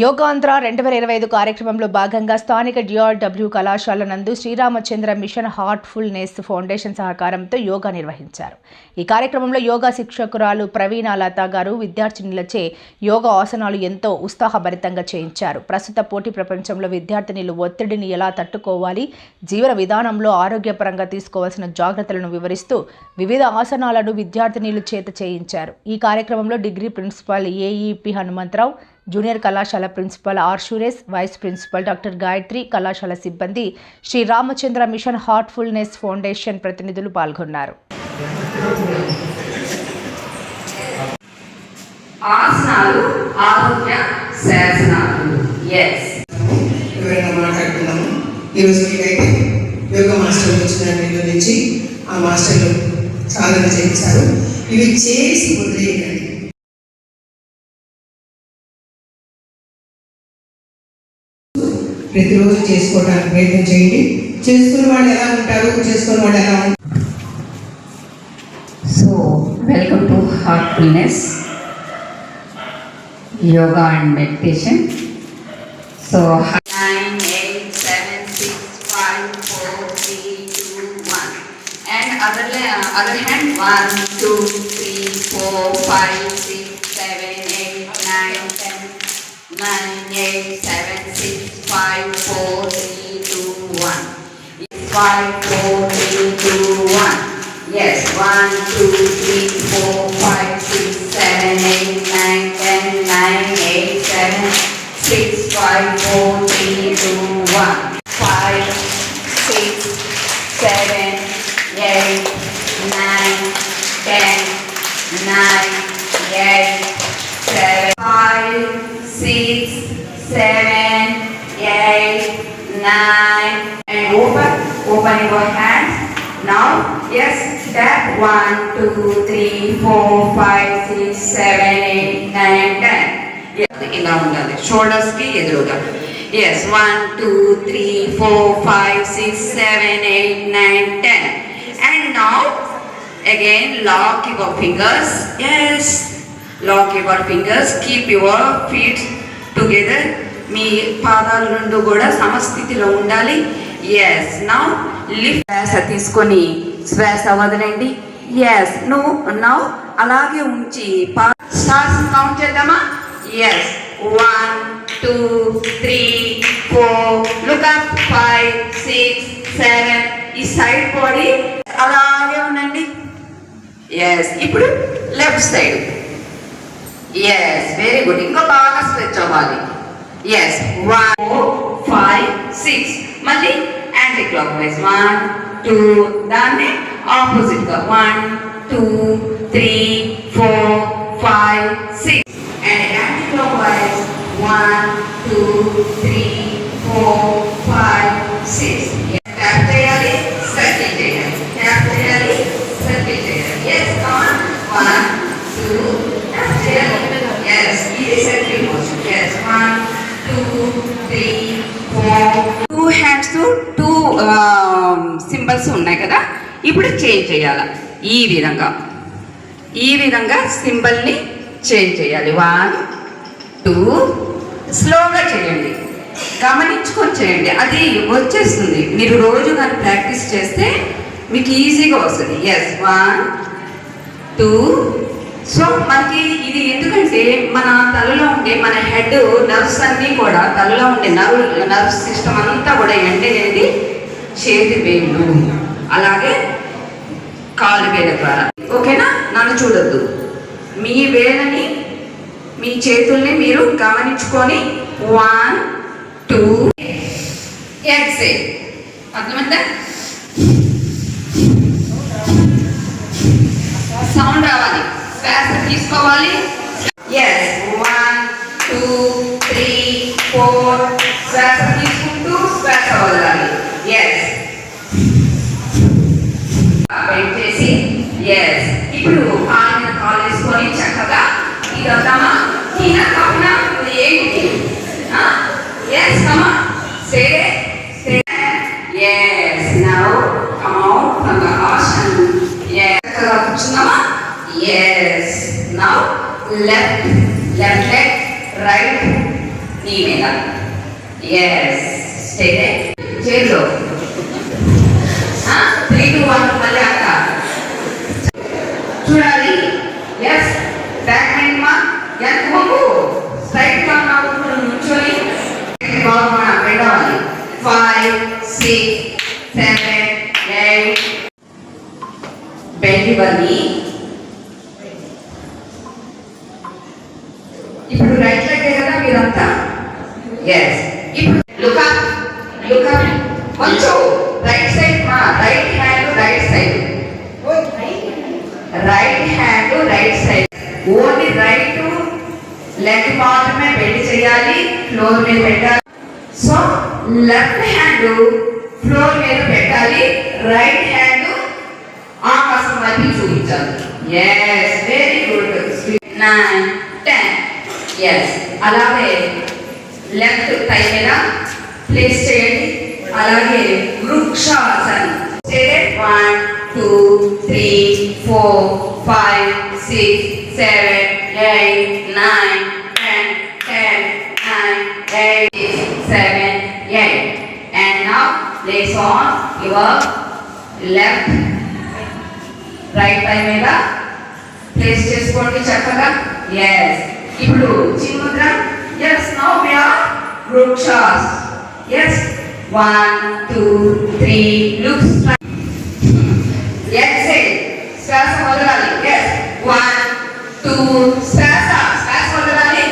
యోగాంధ్ర రెండు వేల ఇరవై ఐదు కార్యక్రమంలో భాగంగా స్థానిక డిఆర్డబ్ల్యూ కళాశాల నందు శ్రీరామచంద్ర మిషన్ హార్ట్ఫుల్నెస్ ఫౌండేషన్ సహకారంతో యోగా నిర్వహించారు. ఈ కార్యక్రమంలో యోగా శిక్షకురాలు ప్రవీణ లత గారు విద్యార్థినులచే యోగా ఆసనాలు ఎంతో ఉత్సాహభరితంగా చేయించారు. ప్రస్తుత పోటీ ప్రపంచంలో విద్యార్థినులు ఒత్తిడిని ఎలా తట్టుకోవాలి జీవన విధానంలో ఆరోగ్యపరంగా తీసుకోవాల్సిన జాగ్రత్తలను వివరిస్తూ వివిధ ఆసనాలను విద్యార్థినులు చేత చేయించారు. ఈ కార్యక్రమంలో degree principal AEP Hanumantharao junior కళాశాల principal R Suresh vice principal doctor Gayatri కళాశాల సిబ్బంది Shri Ramachandra mission heartfulness foundation ప్రతినిధులు పాల్గొన్నారు. ఆసనాలు ఆరోగ్య శాసనాలు. ఎస్ వివరంగా మాట్లాడుకున్నాము ఈరోజు మీకైతే యోగా మాస్టర్ వచ్చిన వీళ్ళ నుంచి ఆ మాస్టర్లు సాధన చేస్తారు ఇవి చేసి వదిలేయండి. ప్రతిరోజు చేసుకోవడానికి ప్రయత్నం చేయండి. చేసుకున్న వాళ్ళు ఎలా ఉంటారు? చేసుకున్న వాళ్ళు ఎలా ఉంటారు so welcome to heartfulness yoga and meditation so nine eight seven six five four three two one and other other hand one two three four five six seven eight nine ten nine, eight, 5, 4, 3, 2, 1. 5, 4, 3, 2, 1. Yes, 1, 2, 3, 4, 5, 6, 7, 8, 9, 10, 9, 8, 7, 6, 5, 4, 3, 2, 1. nine, and open, open your hands. Now, yes, step one, two, three, four, five, six, seven, eight, nine, ten. Shoulders key. Yes, one, two, three, four, five, six, seven, eight, nine, ten. And now again lock your fingers. Yes. Lock your fingers. Keep your feet together. మీ పాదాలు రెండు కూడా సమస్థితిలో ఉండాలి. Yes now lift శ్వాస తీసుకొని శ్వాస వదలండి. Yes నువ్వు నౌ అలాగే ఉంచి స్టార్స్ కౌంట్ చేద్దామా? Yes one two three four look up five six seven ఈ సైడ్ బాడీ అలాగే ఉండండి. ఎస్ ఇప్పుడు left side yes very good ఇంకా బాగా స్ట్రెచ్ అవ్వాలి. ఎస్ వన్ ఫైవ్ సిక్స్ మళ్ళీ anticlockwise one two దాన్ని ఆపోజిట్గా one two three four five six and anticlockwise one two three four five six tap చేయాలి circle చేయాలి tap చేయాలి circle చేయాలి ఎస్ కాన్ వన్ టూ ట్యాప్ చేయాలి yes ఇది circle motion yes one two three four two hands two symbols ఉన్నాయి కదా ఇప్పుడు change చేయాలి? ఈ విధంగా. ఈ విధంగా సింబల్ని చేంజ్ చేయాలి. వన్ టూ స్లోగా చేయండి. గమనించుకొని చేయండి. అది వచ్చేస్తుంది. మీరు రోజు కానీ ప్రాక్టీస్ చేస్తే మీకు ఈజీగా వస్తుంది. ఎస్ వన్ టూ సో మనకి ఇది ఎందుకంటే మన తలలో ఉండే మన హెడ్ నర్వ్స్ అన్నీ కూడా తలలో ఉండే నర్వ్ నర్వ్ సిస్టమ్ అంతా కూడా ఎండేది చేతి వేళ్ళు. అలాగే కాలు వేల ద్వారా. ఓకేనా? నన్ను చూడొద్దు. మీ వేలని మీ చేతుల్ని మీరు గమనించుకొని వన్ టూ ఎక్సేల్ అర్థమైందా? సౌండ్ రావాలి. శ్వాస తీసుకోవాలి. ఎస్ ఇప్పుడు కాలు మీద కాలు వేసుకొని చక్కగా ఇది వద్దామా ఈయన కావున ఏంటి yes come stay stay yes now come out from the asan yes చక్కగా కూర్చున్నామా? Yes now left left leg right knee మీద. ఎస్ స్టే చేతిలో త్రీ టు వన్ మళ్ళీ five six seven eight bend ఇవ్వాలి ఇప్పుడు రైట్ లెగ్ కదా మీరంతా? Yes ఇప్పుడు look up look up కొంచెం రైట్ సైడ్ మా right hand right side right hand right side only right leg మాత్రమే బెండ్ చేయాలి ఫ్లోర్ మీద పెట్టాలి. సో లెఫ్ట్ హ్యాండ్ ఫ్లోర్ మీద పెట్టాలి. రైట్ హ్యాండ్ ఆకాశం వైపు చూపించాలి. Yes very good nine ten yes అలాగే లెఫ్ట్ పై మీద ప్లేస్ చేయండి. అలాగే Vrikshasan. One two three four five six seven eight nine ten ten nine eight seven eight and now place on your left right పై మీద place చేసుకోండి చక్కగా yes ఇప్పుడు chinmudra yes now we are vrikshas yes one two three look exhale శ్వాస వదలాలి yes one two శ్వాస శ్వాస వదలాలి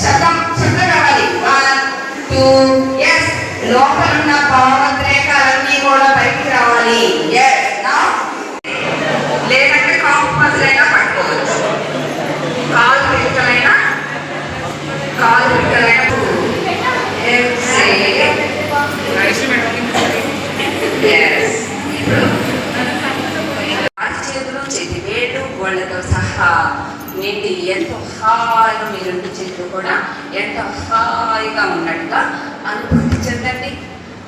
శబ్దం శబ్దం రావాలి వన్ టూ ఎస్ లోపల ఉన్న భావోద్రేకాలన్నీ కూడా బయటికి రావాలి ఎస్ నా లేదంటే కాపు మసలైనా పట్టుకోవచ్చు కాలు పిక్కలైనా కాలు పిక్కలైనా ఎస్ ఇప్పుడు చేతులు చేతి వాళ్ళతో సహా నిండి ఎంతో హాయిగా మీ రెండు చేతులు కూడా ఎంతో హాయిగా ఉన్నట్టుగా అనుభూతి చెందండి.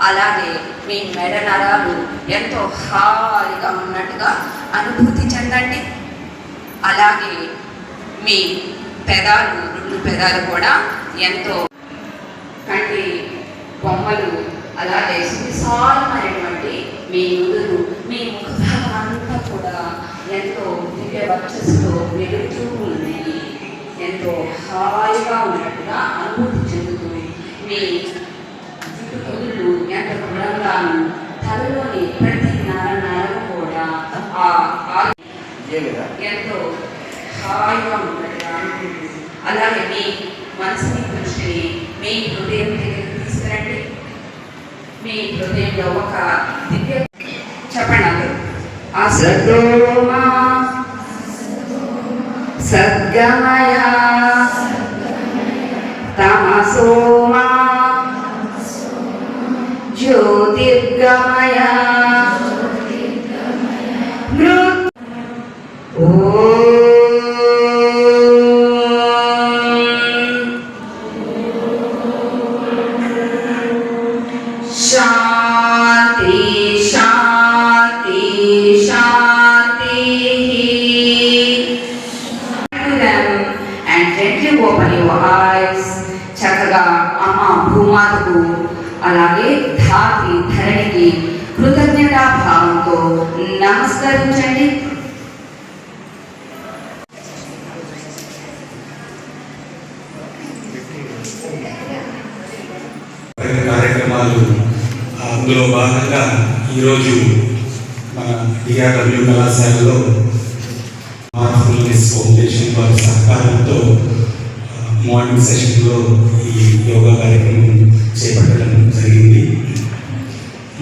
అలాగే మీ మెడ నరాలు ఎంతో హాయిగా ఉన్నట్టుగా అనుభూతి చెందండి. అలాగే మీ పెదాలు రెండు పెదాలు కూడా ఎంతో కంటి బొమ్మలు అలాగే విశాలమైనటువంటి మీ ముఖభాగం అంతా కూడా ఎంతో దివ్య వర్చస్సుతో వెలుగుతూ ఉంది ఎంతో హాయిగా ఉన్నట్టుగా అనుభూతి చెందుతుంది. మీ కుదుళ్ళు ఎంత దృఢంగాను తలలోని ప్రతి నర నరం కూడా ఎంతో హాయిగా ఉన్నట్టుగా అనిపిస్తుంది అలాగే మీ మనసుని దృష్టిని మీ హృదయం దగ్గరికి తీసుకురండి. మీ హృదయంలో ఒక దివ్య చెప్పండి అందరూ. అసతోమా సద్గమయ segalanya tak masuk. అలాగే ధాతి ధరణికి కృతజ్ఞతా భావంతో నమస్కరించండి అనేక కార్యక్రమాలు అందులో భాగంగా ఈరోజు మన డిఆర్డబ్ల్యూ కళాశాలలో మార్ఫుల్నెస్ ఫౌండేషన్ వారి సహకారంతో ఆ, మార్నింగ్ సెషన్లో ఈ యోగా కార్యక్రమం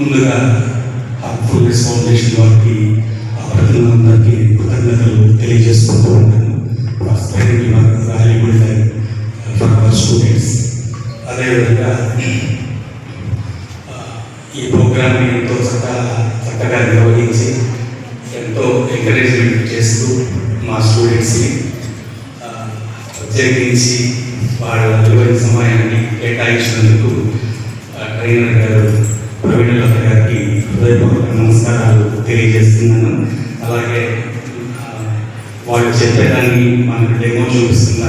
ముందుగా హార్ట్ఫుల్నెస్ ఫౌండేషన్ వారికి ఆ ప్రతినిధులందరికీ కృతజ్ఞతలు తెలియజేసుకుంటూ ఉంటాను. మాకు valuable time for our students అదేవిధంగా ఈ ప్రోగ్రామ్ని ఎంతో చక్కగా చక్కగా నిర్వహించి ఎంతో ఎంకరేజ్మెంట్ చేస్తూ మా స్టూడెంట్స్ని ప్రత్యేకించి వాళ్ళ విలువైన సమయాన్ని కేటాయించినందుకు ట్రైనర్ గారు తెలియజేస్తున్నాను అలాగే వాళ్ళు చెప్పేదాన్ని మనకు డెమో చూపిస్తున్న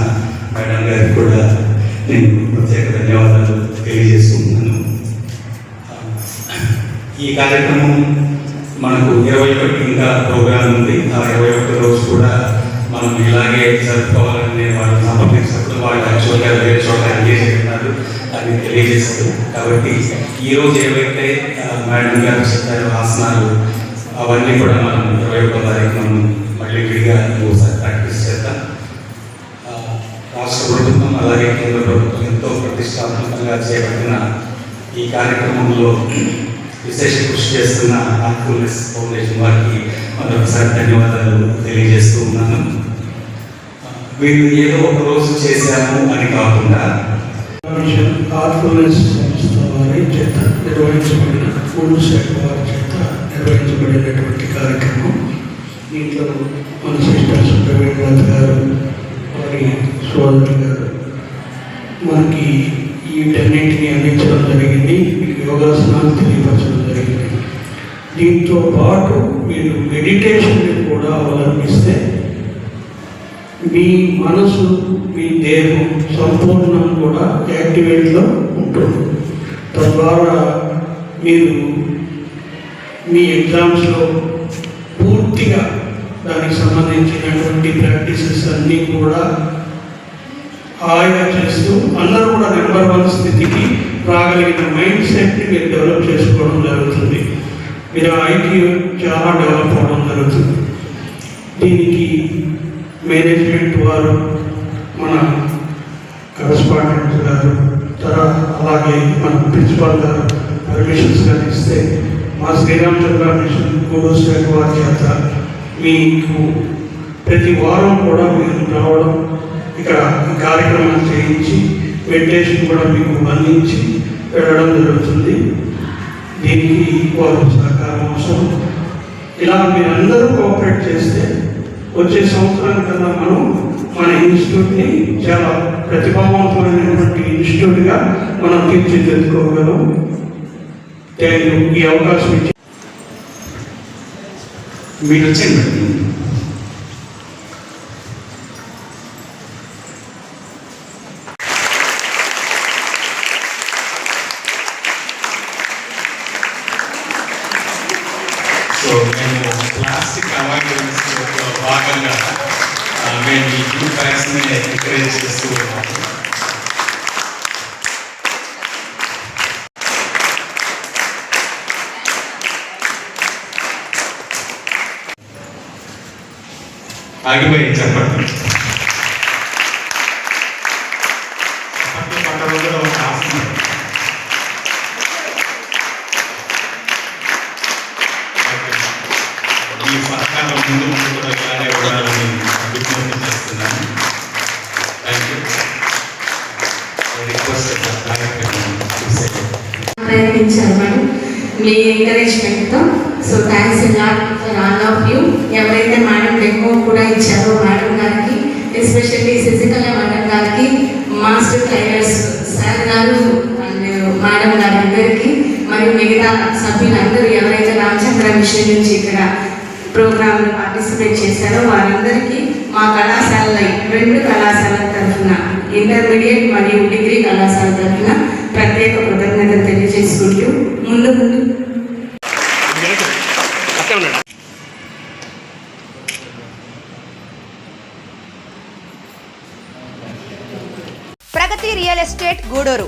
మేడం గారికి కూడా నేను ప్రత్యేక ధన్యవాదాలు తెలియజేస్తున్నాను. ఈ కార్యక్రమం మనకు ఇరవై ఒకటి ఇంకా ప్రోగ్రాం ఉంది. ఆ ఇరవై ఒకటి రోజు కూడా మనం ఇలాగే జరుపుకోవాలని వాళ్ళు సంప్రదించినప్పుడు వాళ్ళు యాక్చువల్గా వేరే చోట ఎంగేజ్ అయినారు అది తెలియజేస్తారు కాబట్టి ఈ రోజు ఏవైతే మేడం గారు చెప్పారు ఆసనాలు అవన్నీ కూడా మనం ఇరవై ఒకటో తారీఖు మనం మళ్ళీ విడిగా ఒకసారి ప్రాక్టీస్ చేద్దాం. రాష్ట్ర ప్రభుత్వం అలాగే కేంద్ర ప్రభుత్వం ఎంతో ప్రతిష్టాత్మకంగా చేపట్టిన ఈ కార్యక్రమంలో విశేష కృషి చేస్తున్న హార్ట్ఫుల్నెస్ ఫౌండేషన్ వారికి మరొకసారి ధన్యవాదాలు తెలియజేస్తూ ఉన్నాను. వీళ్ళు ఏదో ఒక రోజు చేశాము అని కాకుండా మిషన్ సంస్థ వారి చేత నిర్వహించబడిన మూడు శాఖ వారి నిర్వహించబడినటువంటి కార్యక్రమం. దీంట్లో మన సిస్టర్ సుబ్రహ్మణ్యనాథ్ గారు వారి సోదరు గారు మనకి వీటన్నింటినీ అందించడం జరిగింది. మీకు యోగాసనాలు తెలియపరచడం జరిగింది. దీంతో పాటు మీరు మెడిటేషన్ని కూడా అవలంబిస్తే మీ మనసు మీ దేహం సంపూర్ణం కూడా యాక్టివేట్లో ఉంటుంది. తద్వారా మీరు మీ ఎగ్జామ్స్లో పూర్తిగా దానికి సంబంధించినటువంటి ప్రాక్టీసెస్ అన్నీ కూడా హాయిగా చేస్తూ అందరూ కూడా నెంబర్ వన్ స్థితికి రాగలిగిన మైండ్ సెట్ని మీరు డెవలప్ చేసుకోవడం జరుగుతుంది. మీరు ఐటీ చాలా డెవలప్ అవ్వడం జరుగుతుంది. దీనికి మేనేజ్మెంట్ వారు మన కరస్పాండెంట్ గారు తర్వాత అలాగే మన ప్రిన్సిపాల్ గారు పర్మిషన్స్ కానీ ఇస్తే మా శ్రీరామచంద్ర మిషన్ గూడూరు శాఖ వారి చేత మీకు ప్రతి వారం కూడా మీరు రావడం ఇక్కడ ఈ కార్యక్రమాలు చేయించి మెడిటేషన్ కూడా మీకు అందించి వెళ్ళడం జరుగుతుంది. దీనికి వారు సహకారం అవసరం. ఇలా మీరందరూ కోఆపరేట్ చేస్తే వచ్చే సంవత్సరానికల్లా మనం మన ఇన్స్టిట్యూట్ని చాలా ప్రతిభావంతమైనటువంటి ఇన్స్టిట్యూట్గా మనం తీర్చిదిద్దుకోగలం. థ్యాంక్ యూ ఈ అవకాశం ఇచ్చి మీరు వచ్చేయండి ఆగిపోయి చెప్పండి. ఈ పథకాల ముందు ముందు కూడా ఇలానే ఉండాలని విజ్ఞప్తి చేస్తున్నాను థ్యాంక్ యూ రిక్వెస్ట్ మీ ఎంకరేజ్మెంట్తో so thanks lot for all of you ఎవరైతే మేడం డెమో కూడా ఇచ్చారో మేడం గారికి ఎస్పెషల్లీ శశికళ మేడం గారికి మాస్టర్ ట్రైనర్స్ సార్ గారు అండ్ మేడం uh, గారి అందరికీ మరియు మిగతా సభ్యులందరూ ఎవరైతే రామచంద్ర మిషన్ నుంచి ఇక్కడ ప్రోగ్రాంలో పార్టిసిపేట్ చేశారో వారందరికీ మా కళాశాల రెండు కళాశాలల తరఫున ఇంటర్మీడియట్ మరియు డిగ్రీ కళాశాల తరఫున ప్రత్యేక కృతజ్ఞతలు తెలియజేసుకుంటూ ముందు ముందు Pragati real estate Gudur